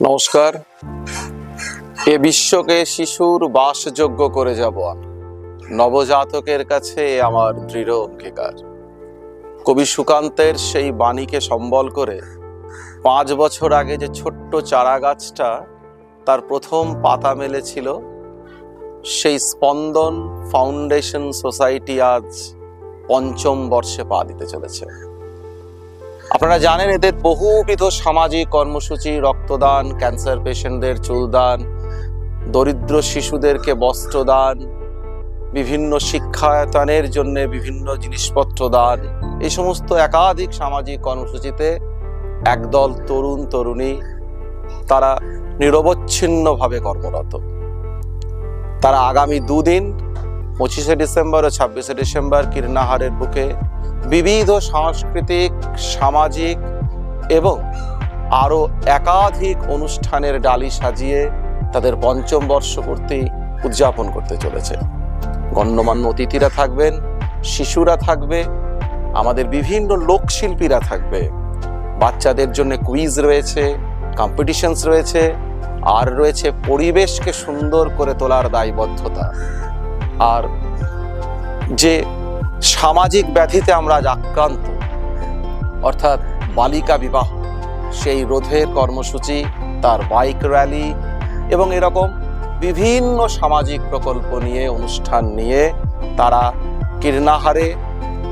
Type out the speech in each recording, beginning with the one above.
নমস্কার। এ বিশ্বকে শিশুর বাসযোগ্য করে যাব নবজাতকের কাছে আমার দৃঢ় অঙ্গীকার। কবি সুকান্তের সেই বাণীকে সম্বল করে পাঁচ বছর আগে যে ছোট্ট চারা গাছটা তার প্রথম পাতা মেলেছিল, সেই স্পন্দন ফাউন্ডেশন সোসাইটি আজ পঞ্চম বর্ষে পা দিতে চলেছে। আপনারা জানেন, এদের বহুবিধ সামাজিক কর্মসূচি, রক্তদান ক্যান্সার পেশেন্টদের চুলদান, দরিদ্র শিশুদেরকে বস্ত্রদান, বিভিন্ন শিক্ষায়তনের জন্য বিভিন্ন জিনিসপত্র দান। এই সমস্ত একাধিক সামাজিক কর্মসূচিতে একদল তরুণ, তরুণী, তারা নিরবচ্ছিন্নভাবে কর্মরত। তারা আগামী দুদিন, পঁচিশে ডিসেম্বর ও ছাব্বিশে ডিসেম্বর কীর্ণাহারের বুকে বিবিধ সাংস্কৃতিক সামাজিক এবং আরও একাধিক অনুষ্ঠানের ডালি সাজিয়ে তাদের পঞ্চম বর্ষপূর্তি উদযাপন করতে চলেছে। গণ্যমান্য অতিথিরা থাকবেন, শিশুরা থাকবে, আমাদের বিভিন্ন লোকশিল্পীরা থাকবে। বাচ্চাদের জন্য কুইজ রয়েছে, কম্পিটিশনস রয়েছে, আর রয়েছে পরিবেশকে সুন্দর করে তোলার দায়বদ্ধতা। আর যে সামাজিক ব্যাধিতে আমরা আজ আক্রান্ত অর্থাৎ বালিকা বিবাহ। সেই রোধের কর্মসূচি, তার বাইক র্যালি এবং এরকম বিভিন্ন সামাজিক প্রকল্প নিয়ে, অনুষ্ঠান নিয়ে তারা কীর্ণাহারে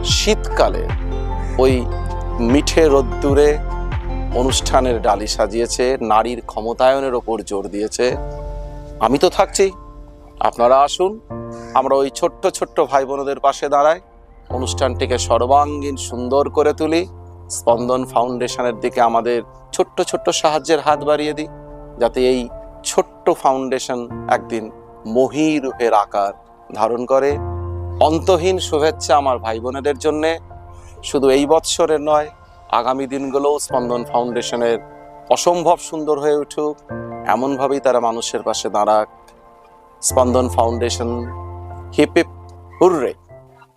শীতকালে ওই মিঠে রোদ্দুরে অনুষ্ঠানের ডালি সাজিয়েছে, নারীর ক্ষমতায়নের ওপর জোর দিয়েছে। আমি তো থাকছি। আপনারা আসুন। আমরা ওই ছোট্ট ছোট্ট ভাই বোনদের পাশে দাঁড়াই। অনুষ্ঠানটিকে সর্বাঙ্গীন সুন্দর করে তুলি। স্পন্দন ফাউন্ডেশনের দিকে আমাদের ছোট্ট ছোট্ট সাহায্যের হাত বাড়িয়ে দিই, যাতে এই ছোট্ট ফাউন্ডেশন একদিন মহিরূপের আকার ধারণ করে। অন্তহীন শুভেচ্ছা আমার ভাই বোনেদের জন্যে। শুধু এই বৎসরের নয়, আগামী দিনগুলোও স্পন্দন ফাউন্ডেশনের অসম্ভব সুন্দর হয়ে উঠুক। এমনভাবেই তারা মানুষের পাশে দাঁড়াক। স্পন্দন ফাউন্ডেশন হিপ হিপ হুররে।